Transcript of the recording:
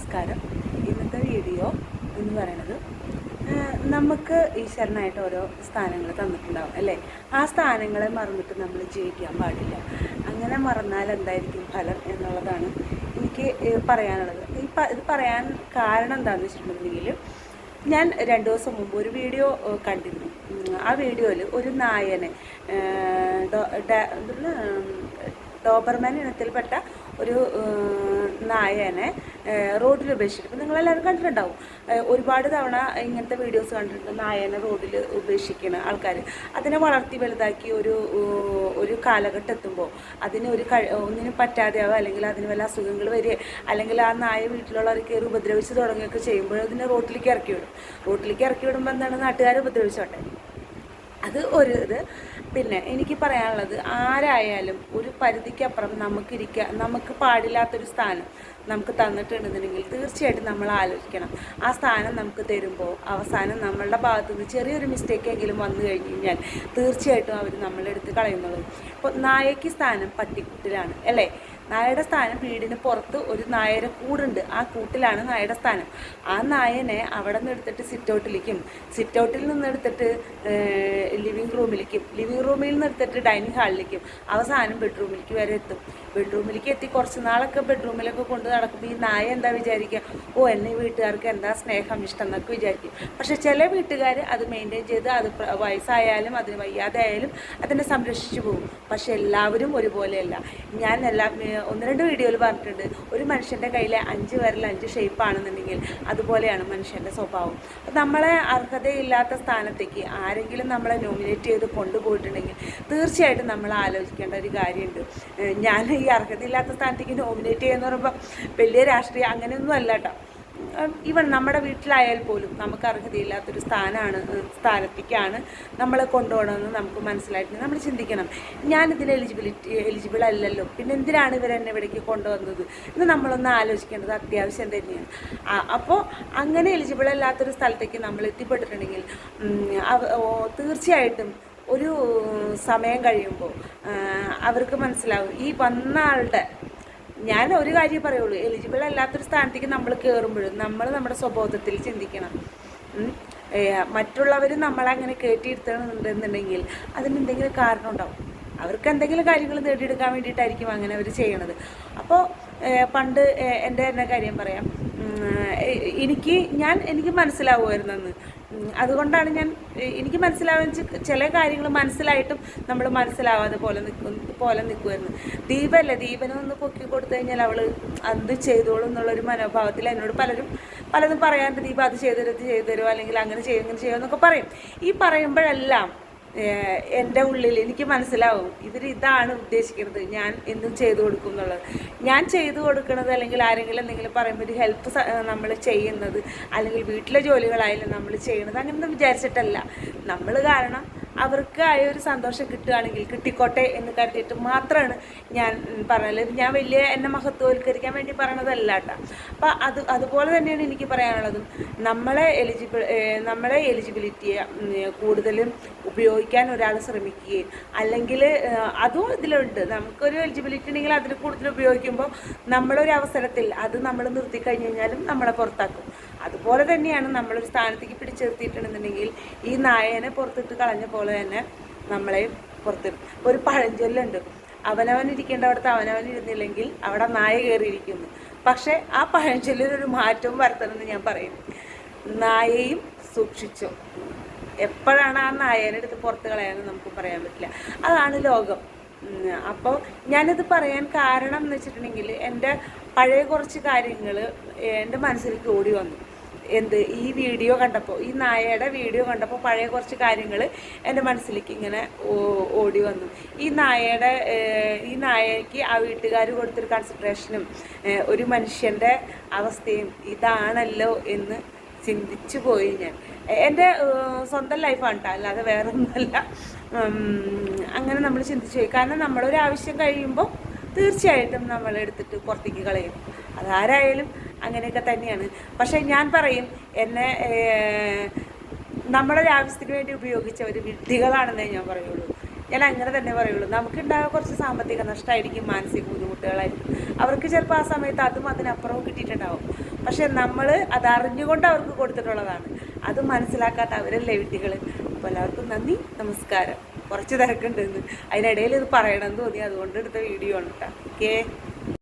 നമസ്കാരം. ഇന്നത്തെ വീഡിയോ എന്ന് പറയുന്നത് നമുക്ക് ഈശ്വരനായിട്ട് ഓരോ സ്ഥാനങ്ങൾ തന്നിട്ടുണ്ടാവും അല്ലേ? ആ സ്ഥാനങ്ങളെ മറന്നിട്ട് നമ്മൾ ജീവിക്കാൻ പാടില്ല. അങ്ങനെ മറന്നാൽ എന്തായിരിക്കും ഫലം എന്നുള്ളതാണ് എനിക്ക് പറയാനുള്ളത്. ഈ ഇത് പറയാൻ കാരണം എന്താണെന്ന് വെച്ചിട്ടുണ്ടെങ്കിൽ ഞാൻ രണ്ട് ദിവസം മുമ്പ് ഒരു വീഡിയോ കണ്ടിരുന്നു. ആ വീഡിയോയിൽ ഒരു നായനെ ഡോബർമാൻ ഇനത്തിൽപ്പെട്ട ഒരു ഏഹ്, ആയേനെ റോഡിൽ ഉപേക്ഷിച്ചിട്ട്. ഇപ്പം നിങ്ങളെല്ലാവരും കണ്ടിട്ടുണ്ടാവും. ഒരുപാട് തവണ ഇങ്ങനത്തെ വീഡിയോസ് കണ്ടിട്ടുണ്ട് നായേനെ റോഡിൽ ഉപേക്ഷിക്കുന്ന ആൾക്കാർ അതിനെ വളർത്തി വലുതാക്കി ഒരു ഒരു കാലഘട്ടം എത്തുമ്പോൾ അതിന് ഒരു കഴി ഒന്നിനും പറ്റാതെയാവുക അല്ലെങ്കിൽ അതിന് വല്ല അസുഖങ്ങൾ വരിക അല്ലെങ്കിൽ ആ നായ വീട്ടിലുള്ളവർ കയറി ഉപദ്രവിച്ച് തുടങ്ങുകയൊക്കെ ചെയ്യുമ്പോൾ അതിനെ റോട്ടിലേക്ക് ഇറക്കി വിടും. റോട്ടിലേക്ക് ഇറക്കി വിടുമ്പോൾ എന്താണ് നാട്ടുകാരെ ഉപദ്രവിച്ചോട്ടെ? അത് ഒരു ഇത്. പിന്നെ എനിക്ക് പറയാനുള്ളത് ആരായാലും ഒരു പരിധിക്കപ്പുറം നമുക്കിരിക്കുക നമുക്ക് പാടില്ലാത്തൊരു സ്ഥാനം നമുക്ക് തന്നിട്ടുണ്ടെന്നുണ്ടെങ്കിൽ തീർച്ചയായിട്ടും നമ്മൾ ആലോചിക്കണം. ആ സ്ഥാനം നമുക്ക് തരുമ്പോൾ അവസാനം നമ്മളുടെ ഭാഗത്തു നിന്ന് ചെറിയൊരു മിസ്റ്റേക്കെങ്കിലും വന്നു കഴിഞ്ഞ് കഴിഞ്ഞാൽ തീർച്ചയായിട്ടും അവർ നമ്മളെടുത്ത് കളയുന്നുള്ളൂ ഇപ്പോൾ നായയ്ക്ക് സ്ഥാനം പട്ടിക്കുട്ടിലാണ് അല്ലേ? നായയുടെ സ്ഥാനം വീടിന് പുറത്ത് ഒരു നായര കൂടുണ്ട്. ആ കൂട്ടിലാണ് നായയുടെ സ്ഥാനം. ആ നായനെ അവിടെ നിന്ന് എടുത്തിട്ട് സിറ്റൗട്ടിലേക്കും സിറ്റൗട്ടിൽ നിന്ന് എടുത്തിട്ട് ലിവിങ് റൂമിലേക്കും ലിവിങ് റൂമിൽ നിന്ന് എടുത്തിട്ട് ഡൈനിങ് ഹാളിലേക്കും അവസാനം ബെഡ്റൂമിലേക്ക് വരെ എത്തും. ബെഡ്റൂമിലേക്ക് എത്തി കുറച്ച് നാളൊക്കെ ബെഡ്റൂമിലൊക്കെ കൊണ്ട് നടക്കുമ്പോൾ ഈ നായ എന്താ വിചാരിക്കുക ഓ എന്നെ വീട്ടുകാർക്ക് എന്താ സ്നേഹം ഇഷ്ടം എന്നൊക്കെ വിചാരിക്കും. പക്ഷെ ചില വീട്ടുകാർ അത് മെയിന്റെയിൻ ചെയ്ത് അത് വയസ്സായാലും അതിന് വയ്യാതെ ആയാലും അതിനെ സംരക്ഷിച്ചു പോകും. പക്ഷെ എല്ലാവരും ഒരുപോലെയല്ല. ഞാൻ എല്ലാ ഒന്ന് രണ്ട് വീഡിയോയിൽ പറഞ്ഞിട്ടുണ്ട്. ഒരു മനുഷ്യന്റെ കയ്യിലെ അഞ്ച് വിരൽ അഞ്ച് ഷേപ്പ് ആണെന്നുണ്ടെങ്കിൽ അതുപോലെയാണ് മനുഷ്യന്റെ സ്വഭാവം. നമ്മളെ അർഹതയില്ലാത്ത സ്ഥാനത്തേക്ക് ആരെങ്കിലും നമ്മളെ നോമിനേറ്റ് ചെയ്ത് കൊണ്ടുപോയിട്ടുണ്ടെങ്കിൽ തീർച്ചയായിട്ടും നമ്മൾ ആലോചിക്കേണ്ട ഒരു കാര്യമുണ്ട്. ഞാൻ ഈ അർഹതയില്ലാത്ത സ്ഥാനത്തേക്ക് നോമിനേറ്റ് ചെയ്യുന്ന പറയുമ്പോൾ വലിയ രാഷ്ട്രീയം അങ്ങനെയൊന്നും അല്ല കേട്ടോ. ഈവൻ നമ്മുടെ വീട്ടിലായാൽ പോലും നമുക്ക് അർഹതയില്ലാത്തൊരു സ്ഥാനമാണ് സ്ഥാനത്തേക്കാണ് നമ്മളെ കൊണ്ടുപോകണമെന്ന് നമുക്ക് മനസ്സിലായിട്ട് നമ്മൾ ചിന്തിക്കണം ഞാനിതിന് എലിജിബിലിറ്റി എലിജിബിൾ അല്ലല്ലോ. പിന്നെ എന്തിനാണ് ഇവരെന്നെ ഇവിടേക്ക് കൊണ്ടുവന്നത്? എന്ന് നമ്മളൊന്ന് ആലോചിക്കേണ്ടത് അത്യാവശ്യം തന്നെയാണ്. അപ്പോൾ അങ്ങനെ എലിജിബിൾ അല്ലാത്തൊരു സ്ഥലത്തേക്ക് നമ്മൾ എത്തിപ്പെട്ടിട്ടുണ്ടെങ്കിൽ തീർച്ചയായിട്ടും ഒരു സമയം കഴിയുമ്പോൾ അവർക്ക് മനസ്സിലാവും ഈ വന്ന ആളുടെ ഞാൻ ഒരു കാര്യം പറയുള്ളൂ. എലിജിബിൾ അല്ലാത്തൊരു സ്ഥാനത്തേക്ക് നമ്മൾ കയറുമ്പോഴും നമ്മൾ നമ്മുടെ സ്വബോധത്തിൽ ചിന്തിക്കണം. മറ്റുള്ളവർ നമ്മളങ്ങനെ കയറ്റിയിരുത്തണമെന്നുണ്ടെന്നുണ്ടെങ്കിൽ അതിനെന്തെങ്കിലും കാരണം ഉണ്ടാവും. അവർക്ക് എന്തെങ്കിലും കാര്യങ്ങൾ നേടിയെടുക്കാൻ വേണ്ടിയിട്ടായിരിക്കും അങ്ങനെ അവർ ചെയ്യണത്. അപ്പോൾ പണ്ട് എന്റെ തന്നെ കാര്യം പറയാം. എനിക്ക് ഞാൻ എനിക്ക് മനസ്സിലാവുമായിരുന്നെന്ന്. അതുകൊണ്ടാണ് ഞാൻ എനിക്ക് മനസ്സിലാവുന്ന ചില കാര്യങ്ങൾ മനസ്സിലായിട്ടും നമ്മൾ മനസ്സിലാവാതെ പോലെ നിൽക്കും പോലെ നിൽക്കുമായിരുന്നു ദീപല്ല ദീപനെ ഒന്ന് പൊക്കി കൊടുത്തു കഴിഞ്ഞാൽ അവൾ അത് ചെയ്തോളും എന്നുള്ളൊരു മനോഭാവത്തിൽ എന്നോട് പലരും പലതും പറയാറുണ്ട്. ദീപ അത് ചെയ്തു തരും ഇത് ചെയ്തു അല്ലെങ്കിൽ അങ്ങനെ ചെയ്യും ഇങ്ങനെ ചെയ്യുമോ എന്നൊക്കെ പറയും. ഈ പറയുമ്പോഴെല്ലാം എന്റെ ഉള്ളിൽ എനിക്ക് മനസ്സിലാവും ഇവർ ഇതാണ് ഉദ്ദേശിക്കുന്നത് ഞാൻ എന്തും ചെയ്തു കൊടുക്കും എന്നുള്ളത്. ഞാൻ ചെയ്തു കൊടുക്കുന്നത് അല്ലെങ്കിൽ ആരെങ്കിലും എന്തെങ്കിലും പറയുമ്പോൾ ഒരു ഹെൽപ്പ് നമ്മൾ ചെയ്യുന്നത് അല്ലെങ്കിൽ വീട്ടിലെ ജോലികളായാലും നമ്മൾ ചെയ്യുന്നത് അങ്ങനൊന്നും വിചാരിച്ചിട്ടല്ല. നമ്മൾ കാരണം അവർക്ക് ആയ ഒരു സന്തോഷം കിട്ടുകയാണെങ്കിൽ കിട്ടിക്കോട്ടെ എന്ന് കരുതിയിട്ട് മാത്രമാണ് ഞാൻ പറഞ്ഞത്. ഞാൻ വലിയ എന്നെ മഹത്വവൽക്കരിക്കാൻ വേണ്ടി പറയണതല്ല കേട്ടോ. അപ്പം അത് അതുപോലെ തന്നെയാണ് എനിക്ക് പറയാനുള്ളതും. നമ്മളെ എലിജിബിൾ നമ്മളെ എലിജിബിലിറ്റിയെ കൂടുതലും ഉപയോഗിക്കാൻ ഒരാൾ ശ്രമിക്കുകയും അല്ലെങ്കിൽ അതും ഇതിലുണ്ട്. നമുക്കൊരു എലിജിബിലിറ്റി ഉണ്ടെങ്കിൽ അതിൽ കൂടുതൽ ഉപയോഗിക്കുമ്പോൾ നമ്മളൊരു അവസരത്തിൽ അത് നമ്മൾ നിർത്തി കഴിഞ്ഞു കഴിഞ്ഞാലും നമ്മളെ പുറത്താക്കും. അതുപോലെ തന്നെയാണ് നമ്മളൊരു സ്ഥാനത്തേക്ക് പിടിച്ചിരുത്തിയിട്ടുണ്ടെന്നുണ്ടെങ്കിൽ ഈ നായനെ പുറത്തിട്ട് കളഞ്ഞ പോലെ തന്നെ നമ്മളെയും പുറത്തിടും ഒരു പഴഞ്ചൊല്ലുണ്ട്. അവനവൻ ഇരിക്കേണ്ടവിടത്ത് അവനവൻ ഇരുന്നില്ലെങ്കിൽ അവിടെ നായ കയറിയിരിക്കുന്നു. പക്ഷേ ആ പഴഞ്ചൊല്ലിനൊരു മാറ്റവും വരുത്തണമെന്ന് ഞാൻ പറയും. നായയും സൂക്ഷിച്ചു. എപ്പോഴാണ് ആ നായേനെ എടുത്ത് പുറത്ത് കളയാനും നമുക്ക് പറയാൻ പറ്റില്ല. അതാണ് ലോകം. അപ്പോൾ ഞാനിത് പറയാൻ കാരണം എന്ന് വെച്ചിട്ടുണ്ടെങ്കിൽ എന്റെ പഴയ കുറച്ച് കാര്യങ്ങൾ എന്റെ മനസ്സിലേക്ക് ഓടി വന്നു. എന്ത് ഈ വീഡിയോ കണ്ടപ്പോൾ ഈ നായയുടെ വീഡിയോ കണ്ടപ്പോൾ പഴയ കുറച്ച് കാര്യങ്ങൾ എന്റെ മനസ്സിലേക്ക് ഇങ്ങനെ ഓടി വന്നു. ഈ നായയുടെ ഈ നായയ്ക്ക് ആ വീട്ടുകാർ കൊടുത്തൊരു കൺസിഡറേഷനും ഒരു മനുഷ്യന്റെ അവസ്ഥയും ഇതാണല്ലോ എന്ന് ചിന്തിച്ചു പോയി ഞാൻ. എന്റെ സ്വന്തം ലൈഫാണ് കേട്ടോ അല്ലാതെ വേറെ ഒന്നുമല്ല അങ്ങനെ നമ്മൾ ചിന്തിച്ചു പോയി. കാരണം നമ്മളൊരു ആവശ്യം കഴിയുമ്പോൾ തീർച്ചയായിട്ടും നമ്മൾ എടുത്തിട്ട് പുറത്തേക്ക് കളയും. അതാരായാലും അങ്ങനെയൊക്കെ തന്നെയാണ്. പക്ഷേ ഞാൻ പറയും എന്നെ നമ്മുടെ ആവശ്യത്തിന് വേണ്ടി ഉപയോഗിച്ച ഒരു വിഡ്ഢികളാണെന്നേ ഞാൻ പറയുള്ളൂ. ഞാൻ അങ്ങനെ തന്നെ പറയുള്ളൂ. നമുക്കുണ്ടായ കുറച്ച് സാമ്പത്തിക നഷ്ടമായിരിക്കും മാനസിക ബുദ്ധിമുട്ടുകളായിരിക്കും. അവർക്ക് ചിലപ്പോൾ ആ സമയത്ത് അതും അതിനപ്പുറവും കിട്ടിയിട്ടുണ്ടാവും. പക്ഷെ നമ്മൾ അത് അറിഞ്ഞുകൊണ്ട് അവർക്ക് കൊടുത്തിട്ടുള്ളതാണ്. അത് മനസ്സിലാക്കാത്ത അവരല്ലേ വിദ്യകൾ അപ്പോൾ എല്ലാവർക്കും നന്ദി നമസ്കാരം. കുറച്ച് തിരക്കുണ്ടെന്ന് അതിനിടയിൽ ഇത് പറയണമെന്ന് തോന്നി. അതുകൊണ്ട് എടുത്ത വീഡിയോ ആണ് കേട്ടോ. ഓക്കേ.